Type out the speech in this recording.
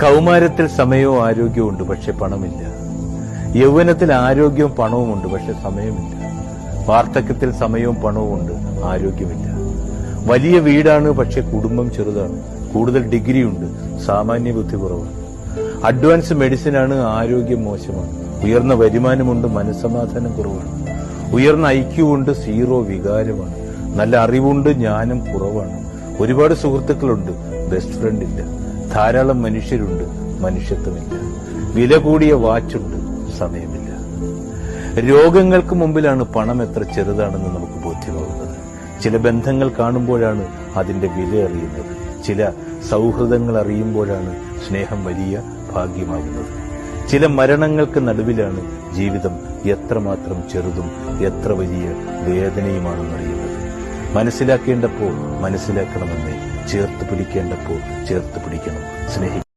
കൗമാരത്തിൽ സമയവും ആരോഗ്യവും ഉണ്ട് പക്ഷെ പണമില്ല. യൗവനത്തിൽ ആരോഗ്യവും പണവും ഉണ്ട് പക്ഷെ സമയമില്ല. വാർദ്ധക്യത്തിൽ സമയവും പണവും ഉണ്ട് ആരോഗ്യമില്ല. വലിയ വീടാണ് പക്ഷെ കുടുംബം ചെറുതാണ്. കൂടുതൽ ഡിഗ്രി ഉണ്ട് സാമാന്യ ബുദ്ധി കുറവാണ്. അഡ്വാൻസ് മെഡിസിൻ ആണ് ആരോഗ്യം മോശമാണ്. ഉയർന്ന വരുമാനമുണ്ട് മനസ്സമാധാനം കുറവാണ്. ഉയർന്ന ഐക്യമുണ്ട് സീറോ വികാരമാണ്. നല്ല അറിവുണ്ട് ജ്ഞാനം കുറവാണ്. ഒരുപാട് സുഹൃത്തുക്കളുണ്ട് ബെസ്റ്റ് ഫ്രണ്ട് ഇല്ല ധാരാളം മനുഷ്യരുണ്ട് മനുഷ്യത്വമില്ല. വില കൂടിയ വാച്ചുണ്ട് സമയമില്ല. രോഗങ്ങൾക്ക് മുമ്പിലാണ് പണം എത്ര ചെറുതാണെന്ന് നമുക്ക് ബോധ്യമാകുന്നത്. ചില ബന്ധങ്ങൾ കാണുമ്പോഴാണ് അതിന്റെ വില അറിയുന്നത്. ചില സൗഹൃദങ്ങൾ അറിയുമ്പോഴാണ് സ്നേഹം വലിയ ഭാഗ്യമാകുന്നത്. ചില മരണങ്ങൾക്ക് നടുവിലാണ് ജീവിതം എത്രമാത്രം ചെറുതും എത്ര വലിയ വേദനയുമാണെന്നറിയുന്നത്. മനസ്സിലാക്കേണ്ടപ്പോൾ മനസ്സിലാക്കണമെന്നേ ചേർത്ത് പിടിക്കേണ്ടപ്പോൾ ചേർത്ത് പിടിക്കണം. സ്നേഹിക്കണം